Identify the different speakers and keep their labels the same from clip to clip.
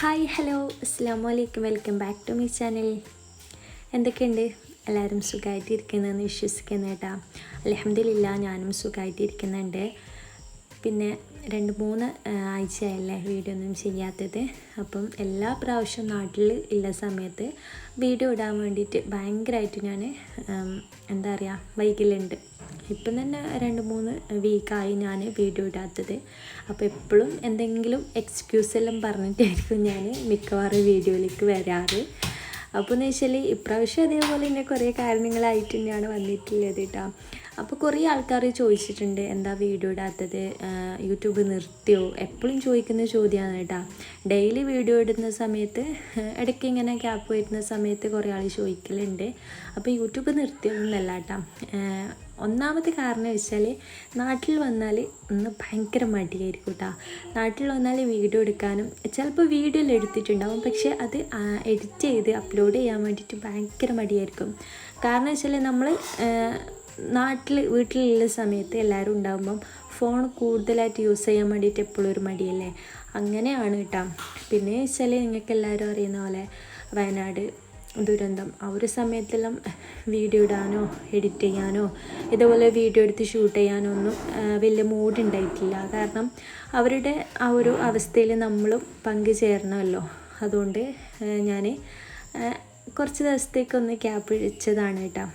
Speaker 1: Hi hello അസ്സാം വലൈക്കും welcome back to my channel. എന്തൊക്കെയുണ്ട്? എല്ലാവരും സുഖമായിട്ടിരിക്കുന്നതെന്ന് വിശ്വസിക്കുന്നു കേട്ടോ. അലഹമ്മദില്ല ഞാനും സുഖമായിട്ടിരിക്കുന്നുണ്ട് പിന്നെ രണ്ട് മൂന്ന് ആഴ്ചയല്ലേ വീഡിയോ ഒന്നും ചെയ്യാത്തത്. അപ്പം എല്ലാ പ്രാവശ്യവും നാട്ടിൽ ഉള്ള സമയത്ത് വീഡിയോ ഇടാൻ വേണ്ടിയിട്ട് ഭയങ്കരമായിട്ട് ഞാൻ എന്താ പറയുക വൈകലുണ്ട്. ഇപ്പം തന്നെ രണ്ട് മൂന്ന് വീക്കായി ഞാൻ വീഡിയോ ഇടാത്തത്. അപ്പോൾ എപ്പോഴും എന്തെങ്കിലും എക്സ്ക്യൂസ് എല്ലാം പറഞ്ഞിട്ടായിരിക്കും ഞാൻ മിക്കവാറും വീഡിയോയിലേക്ക് വരാറ്. അപ്പോൾ എന്ന് വെച്ചാൽ ഇപ്രാവശ്യം അതേപോലെ തന്നെ കുറേ കാരണങ്ങളായിട്ട് തന്നെയാണ് വന്നിട്ടുള്ളത് കേട്ടോ അപ്പോൾ കുറേ ആൾക്കാർ ചോദിച്ചിട്ടുണ്ട് എന്താ വീഡിയോ ഇടാത്തത്? യൂട്യൂബ് നിർത്തിയോ? എപ്പോഴും ചോദിക്കുന്ന ചോദ്യമാണ് കേട്ടോ ഡെയിലി വീഡിയോ ഇടുന്ന സമയത്ത് ഇടയ്ക്ക് ഇങ്ങനെ ക്യാപ്പ് വരുന്ന സമയത്ത് കുറേ ആൾ ചോദിക്കലുണ്ട്. അപ്പോൾ യൂട്യൂബ് നിർത്തിയൊന്നുമല്ല കേട്ടോ ആഹ് ഒന്നാമത്തെ കാരണം വെച്ചാൽ നാട്ടിൽ വന്നാൽ ഒന്ന് ഭയങ്കര മടിയായിരിക്കും കേട്ടോ നാട്ടിൽ വന്നാൽ വീഡിയോ എടുക്കാനും ചിലപ്പോൾ വീഡിയോയിൽ എടുത്തിട്ടുണ്ടാവും പക്ഷേ അത് എഡിറ്റ് ചെയ്ത് അപ്ലോഡ് ചെയ്യാൻ വേണ്ടിയിട്ട് ഭയങ്കര മടിയായിരിക്കും. കാരണം വെച്ചാൽ നമ്മൾ നാട്ടിൽ വീട്ടിലുള്ള സമയത്ത് എല്ലാവരും ഉണ്ടാകുമ്പം ഫോൺ കൂടുതലായിട്ട് യൂസ് ചെയ്യാൻ വേണ്ടിയിട്ട് എപ്പോഴും ഒരു മടിയല്ലേ? അങ്ങനെയാണ് കേട്ടോ പിന്നെ വെച്ചാൽ നിങ്ങൾക്ക് എല്ലാവരും അറിയുന്ന പോലെ വയനാട് ദുരന്തം. ആ ഒരു സമയത്തെല്ലാം വീഡിയോ ഇടാനോ എഡിറ്റ് ചെയ്യാനോ ഇതുപോലെ വീഡിയോ എടുത്ത് ഷൂട്ട് ചെയ്യാനോ ഒന്നും വലിയ മൂഡ് ഉണ്ടായിട്ടില്ല കാരണം അവരുടെ ആ ഒരു അവസ്ഥയിൽ നമ്മളും പങ്കുചേരണമല്ലോ അതുകൊണ്ട് ഞാൻ കുറച്ച് ദിവസത്തേക്കൊന്ന് ക്യാപ്പ് വെച്ചതാണ് കേട്ടോ.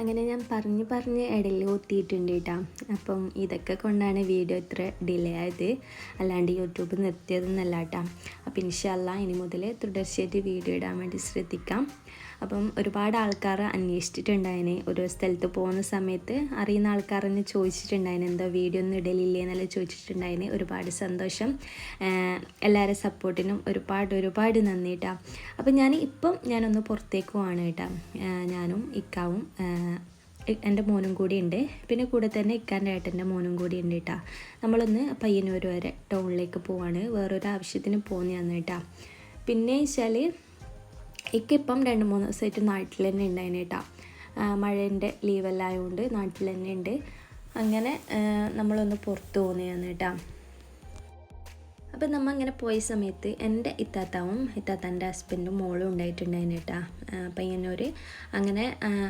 Speaker 1: അങ്ങനെ ഞാൻ പറഞ്ഞ് പറഞ്ഞ് ഇടയിൽ ഒത്തിയിട്ടുണ്ട് കേട്ടോ. അപ്പം ഇതൊക്കെ കൊണ്ടാണ് വീഡിയോ ഇത്ര ഡിലേ ആയത്. അല്ലാണ്ട് യൂട്യൂബ് നിർത്തിയതെന്നല്ല കേട്ടോ. അപ്പം ഇൻഷല്ല ഇനി മുതൽ തുടർച്ചയായിട്ട് വീഡിയോ ഇടാൻ വേണ്ടി ശ്രദ്ധിക്കാം. അപ്പം ഒരുപാട് ആൾക്കാർ അന്വേഷിച്ചിട്ടുണ്ടായിന്. ഒരു സ്ഥലത്ത് പോകുന്ന സമയത്ത് അറിയുന്ന ആൾക്കാർ തന്നെ ചോദിച്ചിട്ടുണ്ടായിന് എന്തോ വീഡിയോ ഒന്നും ഇടലില്ലേ? എന്നെല്ലാം ചോദിച്ചിട്ടുണ്ടായിന്. ഒരുപാട് സന്തോഷം. എല്ലാവരുടെ സപ്പോർട്ടിനും ഒരുപാട് ഒരുപാട് നന്ദി കേട്ടോ അപ്പം ഞാൻ ഇപ്പം ഞാനൊന്ന് പുറത്തേക്ക് പോവാണ് കേട്ടോ ഞാനും ഇക്കാവും. എന്റെ മോനും കൂടി ഉണ്ട്. പിന്നെ കൂടെ തന്നെ ഇക്കാന്റെ ഏട്ടന്റെ മോനും കൂടി ഉണ്ട് കേട്ടോ നമ്മളൊന്ന് പയ്യന്നൂർ വരെ ടൗണിലേക്ക് പോവാണ്. വേറൊരു ആവശ്യത്തിന് പോകുന്നതാണ് കേട്ടോ പിന്നെ വെച്ചാൽ ഇക്കിപ്പം രണ്ട് മൂന്ന് ദിവസമായിട്ട് നാട്ടിൽ തന്നെ ഉണ്ടായിന് കേട്ടോ. മഴേന്റെ ലീവെല്ലാം ആയതുകൊണ്ട് നാട്ടിൽ തന്നെ ഉണ്ട്. അങ്ങനെ നമ്മളൊന്ന് പുറത്ത് പോകുന്നതാണ് കേട്ടോ. അപ്പം നമ്മൾ അങ്ങനെ പോയ സമയത്ത് എന്റെ ഇത്താത്താവും ഇത്താത്താന്റെ ഹസ്ബൻഡും മോളും ഉണ്ടായിട്ടുണ്ടായിരുന്നു കേട്ടോ. പയ്യന്നൂർ അങ്ങനെ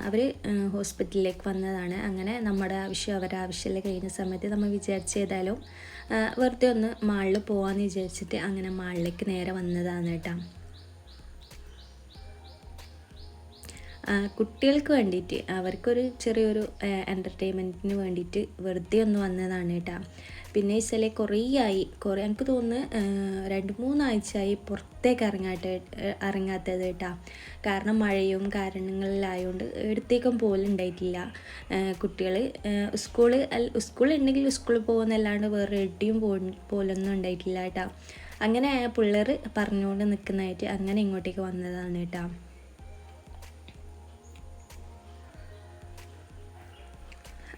Speaker 1: അവർ ഹോസ്പിറ്റലിലേക്ക് വന്നതാണ്. അങ്ങനെ നമ്മുടെ ആവശ്യം അവരുടെ ആവശ്യമെല്ലാം കഴിയുന്ന സമയത്ത് നമ്മൾ വിചാരിച്ചേതായാലും ആ, വെറുതെ ഒന്ന് മാളിൽ പോകാമെന്ന് വിചാരിച്ചിട്ട് അങ്ങനെ മാളിലേക്ക് നേരെ വന്നതാണ് കേട്ടോ. കുട്ടികൾക്ക് വേണ്ടിയിട്ട് അവർക്കൊരു ചെറിയൊരു എന്റർടൈൻമെന്റിന് വേണ്ടിയിട്ട് വെറുതെ ഒന്ന് വന്നതാണ് കേട്ടോ. പിന്നെ വെച്ചാൽ കുറേ ആയി കുറേ എനിക്ക് തോന്നുന്നു രണ്ട് മൂന്നാഴ്ചയായി പുറത്തേക്ക് ഇറങ്ങാത്ത ഇറങ്ങാത്തത് കേട്ടോ. കാരണം മഴയും കാരണങ്ങളിലായതുകൊണ്ട് എടുത്തേക്കും പോലുണ്ടായിട്ടില്ല കുട്ടികൾ സ്കൂൾ സ്കൂൾ ഉണ്ടെങ്കിൽ സ്കൂളിൽ പോകുന്നല്ലാണ്ട് വേറെ എട്ടിയും പോ പോലൊന്നും ഉണ്ടായിട്ടില്ല കേട്ടോ. അങ്ങനെ പിള്ളേർ പറഞ്ഞുകൊണ്ട് നിൽക്കുന്നതായിട്ട് അങ്ങനെ ഇങ്ങോട്ടേക്ക് വന്നതാണ് കേട്ടോ.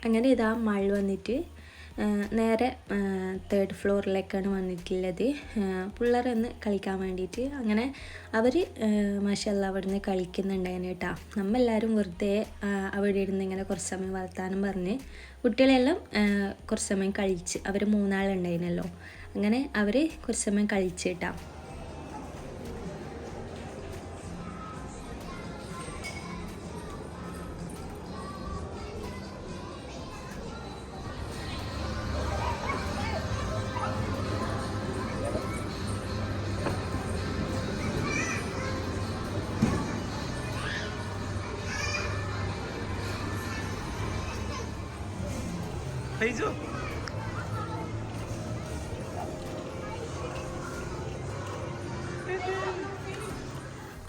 Speaker 1: അങ്ങനെ ഇതാ മഴ വന്നിട്ട് നേരെ തേർഡ് ഫ്ലോറിലേക്കാണ് വന്നിട്ടുള്ളത്. പിള്ളേരൊന്ന് കളിക്കാൻ വേണ്ടിയിട്ട്. അങ്ങനെ അവർ മാഷല്ല അവിടെ നിന്ന് കളിക്കുന്നുണ്ടായിരുന്നു കേട്ടോ. നമ്മളെല്ലാവരും വെറുതെ അവിടെ ഇരുന്ന് ഇങ്ങനെ കുറച്ച് സമയം വർത്താനം പറഞ്ഞ് കുട്ടികളെല്ലാം കുറച്ച് സമയം കളിച്ച് അവർ മൂന്നാളുണ്ടായിരുന്നല്ലോ. അങ്ങനെ അവർ കുറച്ച് സമയം കളിച്ച് കേട്ടോ.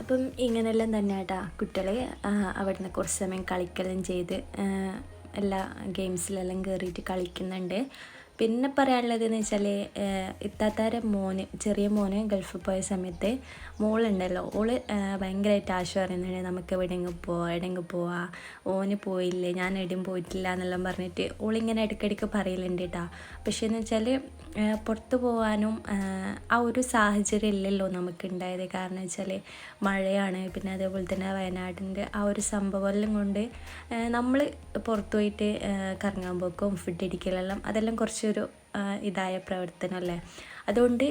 Speaker 1: അപ്പം ഇങ്ങനെയെല്ലാം തന്നെ കേട്ടാ കുട്ടികളെ അവിടുന്ന് കുറച്ച് സമയം കളിക്കലും ചെയ്ത് എല്ലാ ഗെയിംസിലെല്ലാം കയറിയിട്ട് കളിക്കുന്നുണ്ട്. പിന്നെ പറയാനുള്ളതെന്ന് വെച്ചാൽ ഇത്താത്താരെ മോന് ചെറിയ മോന് ഗൾഫിൽ പോയ സമയത്ത് മോളുണ്ടല്ലോ. ഓൾ ഭയങ്കരമായിട്ട് ആശ പറയുന്നുണ്ട് നമുക്ക് എവിടെയെങ്കിലും പോവാം എവിടെയെങ്കിലും പോവാം. ഓന് പോയില്ലേ ഞാൻ എവിടെയും പോയിട്ടില്ല എന്നെല്ലാം പറഞ്ഞിട്ട് ഓളിങ്ങനെ ഇടയ്ക്കിടയ്ക്ക് പറയലുണ്ട് കേട്ടോ പക്ഷേ എന്ന് വെച്ചാൽ പുറത്ത് പോകാനും ആ, ഒരു സാഹചര്യം ഇല്ലല്ലോ നമുക്ക് ഉണ്ടായത് കാരണം വെച്ചാൽ മഴയാണ്. പിന്നെ അതേപോലെ തന്നെ വയനാടിന്റെ ആ ഒരു സംഭവമെല്ലാം കൊണ്ട് നമ്മൾ പുറത്തു പോയിട്ട് കറങ്ങാൻ പോക്കും ഫുഡ് അടിക്കലെല്ലാം അതെല്ലാം കുറച്ച് കുറച്ചൊരു ഇതായ പ്രവർത്തനമല്ലേ? അതുകൊണ്ട്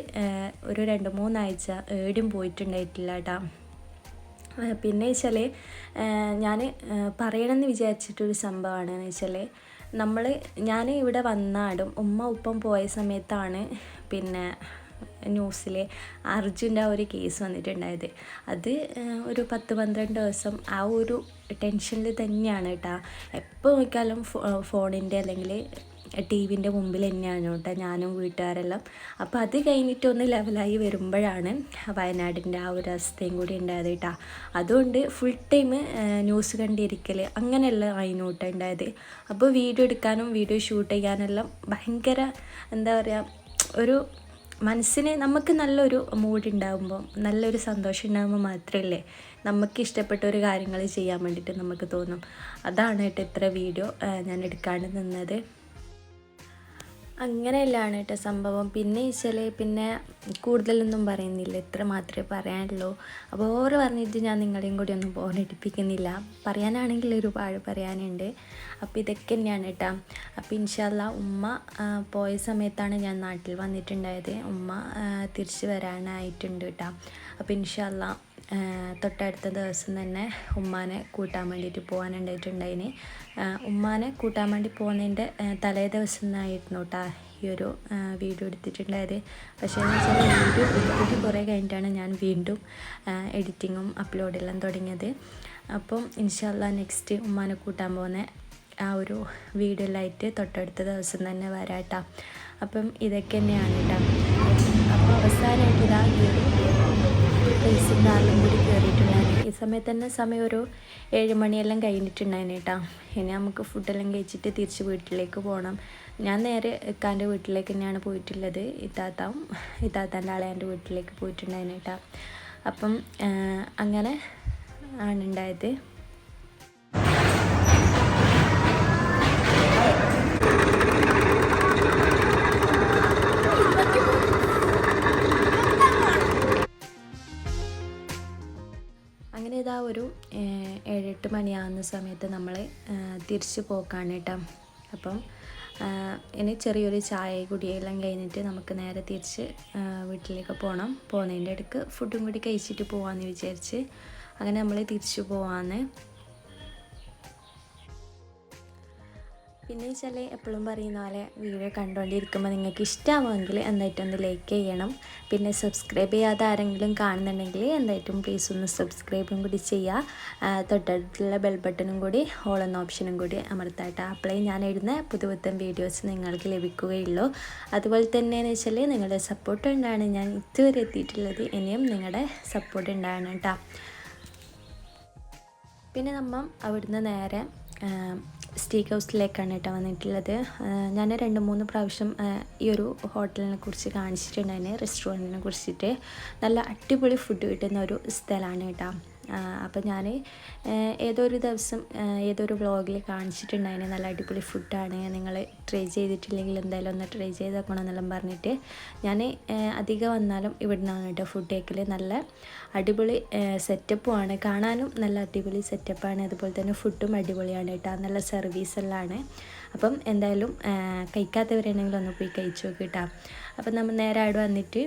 Speaker 1: ഒരു രണ്ട് മൂന്നാഴ്ച ഏടും പോയിട്ടുണ്ടായിട്ടില്ല കേട്ടോ പിന്നെ വെച്ചാൽ ഞാൻ പറയണമെന്ന് വിചാരിച്ചിട്ടൊരു സംഭവമാണ്. എന്ന് വെച്ചാൽ നമ്മൾ ഞാൻ ഇവിടെ വന്നാടും. ഉമ്മ ഉപ്പം പോയ സമയത്താണ് പിന്നെ ന്യൂസിൽ അർജുന്റെ ആ ഒരു കേസ് വന്നിട്ടുണ്ടായത്. അത് ഒരു പത്ത് പന്ത്രണ്ട് ദിവസം ആ ഒരു ടെൻഷനിൽ തന്നെയാണ് കേട്ടോ എപ്പോൾ നോക്കിയാലും ഫോണിന്റെ അല്ലെങ്കിൽ ടി വിന്റെ മുമ്പിൽ തന്നെയാണ് കേട്ടോ ഞാനും വീട്ടുകാരെല്ലാം. അപ്പോൾ അത് കഴിഞ്ഞിട്ടൊന്ന് ലെവലായി വരുമ്പോഴാണ് വയനാടിന്റെ ആ ഒരു അവസ്ഥയും കൂടി ഉണ്ടായത് കേട്ടോ. അതുകൊണ്ട് ഫുൾ ടൈം ന്യൂസ് കണ്ടിരിക്കൽ അങ്ങനെയുള്ള അതിനോട്ട് ഉണ്ടായത്. അപ്പോൾ വീഡിയോ എടുക്കാനും വീഡിയോ ഷൂട്ട് ചെയ്യാനെല്ലാം ഭയങ്കര എന്താ പറയുക ഒരു മനസ്സിന് നമുക്ക് നല്ലൊരു മൂഡ് ഉണ്ടാകുമ്പോൾ നല്ലൊരു സന്തോഷം ഉണ്ടാകുമ്പോൾ മാത്രമല്ലേ നമുക്ക് ഇഷ്ടപ്പെട്ട ഒരു കാര്യങ്ങൾ ചെയ്യാൻ വേണ്ടിയിട്ട് നമുക്ക് തോന്നും. അതാണ് കേട്ടോ ഇത്ര വീഡിയോ ഞാൻ എടുക്കാണ്ട് നിന്നത്. അങ്ങനെയല്ലാണ് കേട്ടോ സംഭവം. പിന്നെ വെച്ചാൽ പിന്നെ കൂടുതലൊന്നും പറയുന്നില്ല. ഇത്ര മാത്രമേ പറയാനുള്ളൂ. അപ്പോൾ ഓവർ പറഞ്ഞിട്ട് ഞാൻ നിങ്ങളെയും കൂടി ഒന്നും ബോറടിപ്പിക്കുന്നില്ല. പറയാനാണെങ്കിൽ ഒരുപാട് പറയാനുണ്ട്. അപ്പോൾ ഇതൊക്കെ തന്നെയാണ് കേട്ടോ. അപ്പോൾ ഇൻഷാല്ല ഉമ്മ പോയ സമയത്താണ് ഞാൻ നാട്ടിൽ വന്നിട്ടുണ്ടായത്. ഉമ്മ തിരിച്ചു വരാനായിട്ടുണ്ട് കേട്ടോ. അപ്പോൾ ഇൻഷാല്ല തൊട്ടടുത്ത ദിവസം തന്നെ ഉമ്മാനെ കൂട്ടാൻ വേണ്ടിയിട്ട് പോകാനുണ്ടായിട്ടുണ്ടായിന് ഉമ്മാനെ കൂട്ടാൻ വേണ്ടി പോകുന്നതിന്റെ തലേ ദിവസം നിന്നായിരുന്നു കേട്ടോ ഈ ഒരു വീഡിയോ എടുത്തിട്ടുണ്ടായത്. പക്ഷേ എന്ന് വെച്ചാൽ വീഡിയോ എടുത്തിട്ട് കുറേ കഴിഞ്ഞിട്ടാണ് ഞാൻ വീണ്ടും എഡിറ്റിങ്ങും അപ്ലോഡെല്ലാം തുടങ്ങിയത്. അപ്പം ഇൻഷാല്ല നെക്സ്റ്റ് ഉമ്മാനെ കൂട്ടാൻ പോകുന്ന ആ ഒരു വീഡിയോയിലായിട്ട് തൊട്ടടുത്ത ദിവസം തന്നെ വരാട്ടോ. അപ്പം ഇതൊക്കെ തന്നെയാണ് കേട്ടോ. അപ്പോൾ അവസാനമായിട്ട് ഇതാ ഈ ഒരു പ്ലേസും കാറിലും കൂടി കയറിയിട്ടുണ്ടായിരുന്നു ഈ സമയത്ത് തന്നെ സമയം ഒരു ഏഴ് മണിയെല്ലാം കഴിഞ്ഞിട്ടുണ്ടായിരുന്നു കേട്ടോ. ഇനി നമുക്ക് ഫുഡെല്ലാം കഴിച്ചിട്ട് തിരിച്ച് വീട്ടിലേക്ക് പോകണം. ഞാൻ നേരെ ഇക്കാന്റെ വീട്ടിലേക്ക് തന്നെയാണ് പോയിട്ടുള്ളത്. ഇത്താത്താവും ഇത്താത്താന്റെ ആളെ എന്റെ വീട്ടിലേക്ക് പോയിട്ടുണ്ടായിരുന്നു കേട്ടോ. അപ്പം അങ്ങനെ ആണ് മണിയാകുന്ന സമയത്ത് നമ്മൾ തിരിച്ചു പോക്കാണ് കേട്ടോ. അപ്പം ഇനി ചെറിയൊരു ചായ കുടിയെല്ലാം കഴിഞ്ഞിട്ട് നമുക്ക് നേരെ തിരിച്ച് വീട്ടിലേക്ക് പോകണം പോകുന്നതിന്റെ ഇടയ്ക്ക് ഫുഡും കൂടി കഴിച്ചിട്ട് പോകാമെന്ന് വിചാരിച്ച് അങ്ങനെ നമ്മൾ തിരിച്ചു പോവാന്ന് പിന്നെ വെച്ചാൽ എപ്പോഴും പറയുന്ന പോലെ വീഡിയോ കണ്ടുകൊണ്ടിരിക്കുമ്പോൾ നിങ്ങൾക്ക് ഇഷ്ടമാവുമെങ്കിൽ എന്തായിട്ടൊന്ന് ലൈക്ക് ചെയ്യണം. പിന്നെ സബ്സ്ക്രൈബ് ചെയ്യാതെ ആരെങ്കിലും കാണുന്നുണ്ടെങ്കിൽ എന്തായിട്ടും പ്ലീസ് ഒന്ന് സബ്സ്ക്രൈബും കൂടി ചെയ്യുക തൊട്ടടുത്തുള്ള ബെൽ ബട്ടണും കൂടി ഓൾ എന്ന ഓപ്ഷനും കൂടി അമർത്തായിട്ട് അപ്ലൈ ഞാൻ ഇടുന്ന പുതുപുത്തൻ വീഡിയോസ് നിങ്ങൾക്ക് ലഭിക്കുകയുള്ളൂ. അതുപോലെ തന്നെ എന്ന് വെച്ചാൽ നിങ്ങളുടെ സപ്പോർട്ട് ഉണ്ടാണ് ഞാൻ ഇതുവരെ എത്തിയിട്ടുള്ളത്. ഇനിയും നിങ്ങളുടെ സപ്പോർട്ട് ഉണ്ടാകണം കേട്ടോ പിന്നെ നമ്മൾ അവിടുന്ന് നേരെ സ്റ്റീക്ക് ഹൗസിലേക്കാണ് കേട്ടോ വന്നിട്ടുള്ളത്. ഞാൻ രണ്ട് മൂന്ന് പ്രാവശ്യം ഈ ഒരു ഹോട്ടലിനെ കുറിച്ച് കാണിച്ചിട്ടുണ്ടായിരുന്നു റെസ്റ്റോറന്റിനെ കുറിച്ചിട്ട്. നല്ല അടിപൊളി ഫുഡ് കിട്ടുന്ന ഒരു സ്ഥലമാണ് കേട്ടോ. അപ്പോൾ ഞാൻ ഏതൊരു ദിവസം ഏതൊരു ഏതോ ഒരു വ്ളോഗിൽ കാണിച്ചിട്ടുണ്ടായിന് നല്ല അടിപൊളി ഫുഡാണ് നിങ്ങൾ ട്രൈ ചെയ്തിട്ടില്ലെങ്കിൽ എന്തായാലും ഒന്ന് ട്രൈ ചെയ്ത് നോക്കണം എന്നെല്ലാം പറഞ്ഞിട്ട് ഞാൻ അധികം വന്നാലും ഇവിടെ നിന്നാണ് കേട്ടോ ഫുഡ് കേക്കിൽ നല്ല അടിപൊളി സെറ്റപ്പുമാണ് കാണാനും നല്ല അടിപൊളി സെറ്റപ്പാണ് അതുപോലെ തന്നെ ഫുഡും അടിപൊളിയാണ് കേട്ടോ. നല്ല സർവീസ് എല്ലാമാണ് അപ്പം എന്തായാലും കഴിക്കാത്തവരാണെങ്കിൽ ഒന്ന് പോയി കഴിച്ചു നോക്കിട്ടാ കേട്ടോ. അപ്പം നമ്മൾ നേരെ അവിടെ വന്നിട്ട്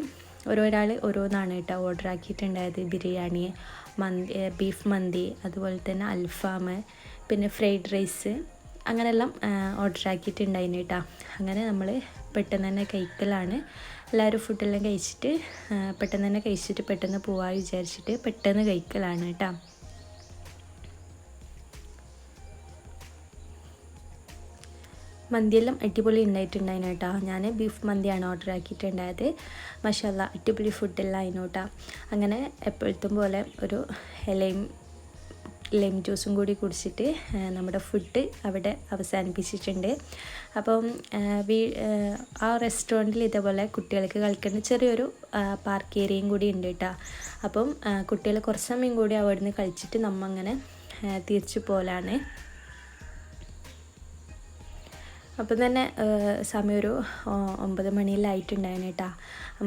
Speaker 1: ഓരോരാൾ ഓരോന്നാണ് കേട്ടോ ഓർഡർ ആക്കിയിട്ടുണ്ടായത്. ബിരിയാണി മന്തി ബീഫ് മന്തി അതുപോലെ തന്നെ അൽഫാം പിന്നെ ഫ്രൈഡ് റൈസ് അങ്ങനെയെല്ലാം ഓർഡർ ആക്കിയിട്ടുണ്ടായിന് കേട്ടോ. അങ്ങനെ നമ്മൾ പെട്ടെന്ന് തന്നെ കഴിക്കലാണ്. എല്ലാവരും ഫുഡെല്ലാം കഴിച്ചിട്ട് പെട്ടെന്ന് തന്നെ കഴിച്ചിട്ട് പെട്ടെന്ന് പോവാൻ വിചാരിച്ചിട്ട് പെട്ടെന്ന് കഴിക്കലാണ് കേട്ടോ. മന്തിയെല്ലാം അടിപൊളി ഉണ്ടായിട്ടുണ്ടായിരുന്നു കേട്ടോ. ഞാൻ ബീഫ് മന്തിയാണ് ഓർഡർ ആക്കിയിട്ടുണ്ടായത്. മഷാല്ല അടിപൊളി ഫുഡെല്ലാം കേട്ടോ. അങ്ങനെ എപ്പോഴത്തും പോലെ ഒരു ലൈം ലൈം ജ്യൂസും കൂടി കുടിച്ചിട്ട് നമ്മുടെ ഫുഡ് അവിടെ അവസാനിപ്പിച്ചിട്ടുണ്ട്. അപ്പം ആ, റെസ്റ്റോറന്റിൽ ഇതേപോലെ കുട്ടികൾക്ക് കളിക്കുന്ന ചെറിയൊരു പാർക്ക് ഏരിയയും കൂടി ഉണ്ട് കേട്ടോ. അപ്പം കുട്ടികൾ കുറച്ച് സമയം കൂടി അവിടെ നിന്ന് കളിച്ചിട്ട് നമ്മ അങ്ങനെ തിരിച്ചു പോലാണ്. അപ്പം തന്നെ സമയം ഒരു ഒമ്പത് മണിയിലായിട്ടുണ്ടായിരുന്നു കേട്ടാ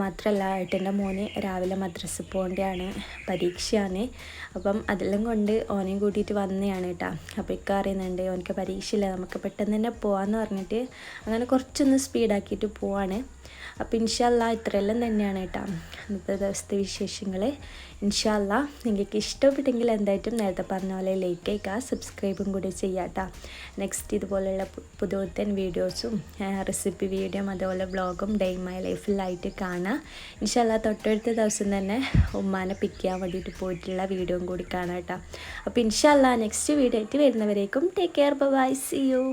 Speaker 1: മാത്രമല്ല ഏട്ടന്റെ മോന് രാവിലെ മദ്രസ് പോകേണ്ടതാണ് പരീക്ഷയാണ്. അപ്പം അതെല്ലാം കൊണ്ട് ഓനെയും കൂട്ടിയിട്ട് വന്നതാണ് കേട്ടോ അപ്പോൾ ഇക്ക അറിയുന്നുണ്ട് ഓനക്ക് പരീക്ഷയില്ല നമുക്ക് പെട്ടെന്ന് തന്നെ പോകാമെന്ന് പറഞ്ഞിട്ട് അങ്ങനെ കുറച്ചൊന്ന് സ്പീഡാക്കിയിട്ട് പോവാണ്. അപ്പോൾ ഇൻഷല്ല ഇത്രയെല്ലാം തന്നെയാണ് കേട്ടോ ഇന്നത്തെ ദിവസത്തെ വിശേഷങ്ങൾ ഇൻഷല്ല നിങ്ങൾക്ക് ഇഷ്ടപ്പെട്ടെങ്കിൽ എന്തായിട്ടും നേരത്തെ പറഞ്ഞ പോലെ ലൈക്ക് ചെയ്യുക സബ്സ്ക്രൈബും കൂടി ചെയ്യാട്ടാ നെക്സ്റ്റ് ഇതുപോലെയുള്ള പു- പുതുപുത്തൻ വീഡിയോസും റെസിപ്പി വീഡിയോയും അതുപോലെ വ്ളോഗും ഡേ മൈ ലൈഫിലായിട്ട് കാണാം. ഇൻഷല്ല തൊട്ടടുത്ത ദിവസം തന്നെ ഉമ്മാനെ പിക്ക് ചെയ്യാൻ വേണ്ടിയിട്ട് പോയിട്ടുള്ള വീഡിയോയും കൂടി കാണാം കേട്ടോ. അപ്പോൾ ഇൻഷല്ല നെക്സ്റ്റ് വീഡിയോ ആയിട്ട് വരുന്നവരേക്കും take care bye see you